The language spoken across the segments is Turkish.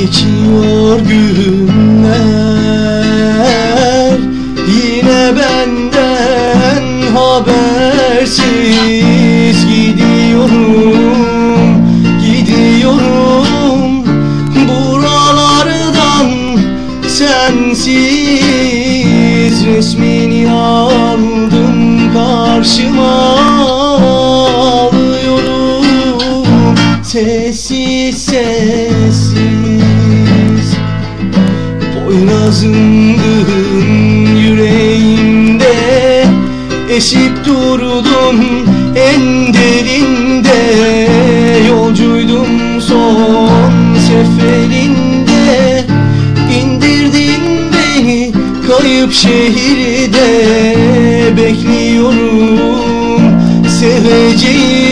Geçiyor günler. Yine benden habersiz gidiyorum Gidiyorum. Buralardan sensiz Resmini aldım karşıma alıyorum. Sessiz sessiz Poyrazındın yüreğimde Esip durdun en derinde. Yolcuydum son seferinde İndirdin beni kayıp şehirde. Bekliyorum seveceğim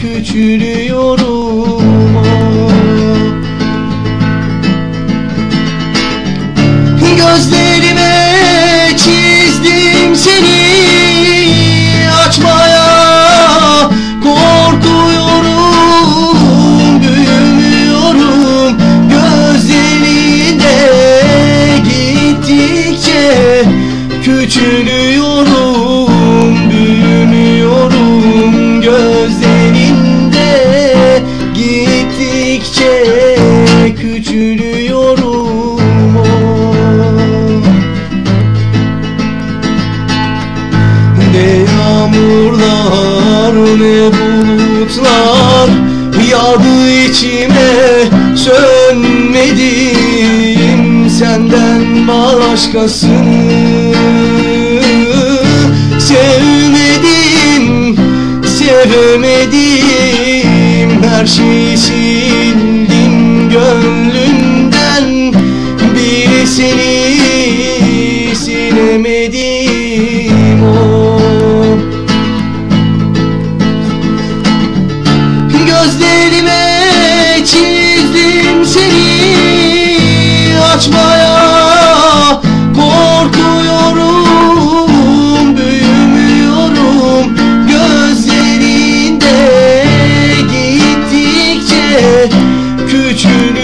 küçülüyorum. Gözlerime çizdim seni açmaya korkuyorum. Büyümüyorum gözlerinde gittikçe küçülüyorum yağmurlar ne bulutlar Yağdı içime. Sönmedim Senden başkasını Sevmedim, sevemedim. Her şeyi sildim gönlümden Bir seni silemedim açmaya korkuyorum büyümüyorum. Gözlerinde gittikçe küçülüyorum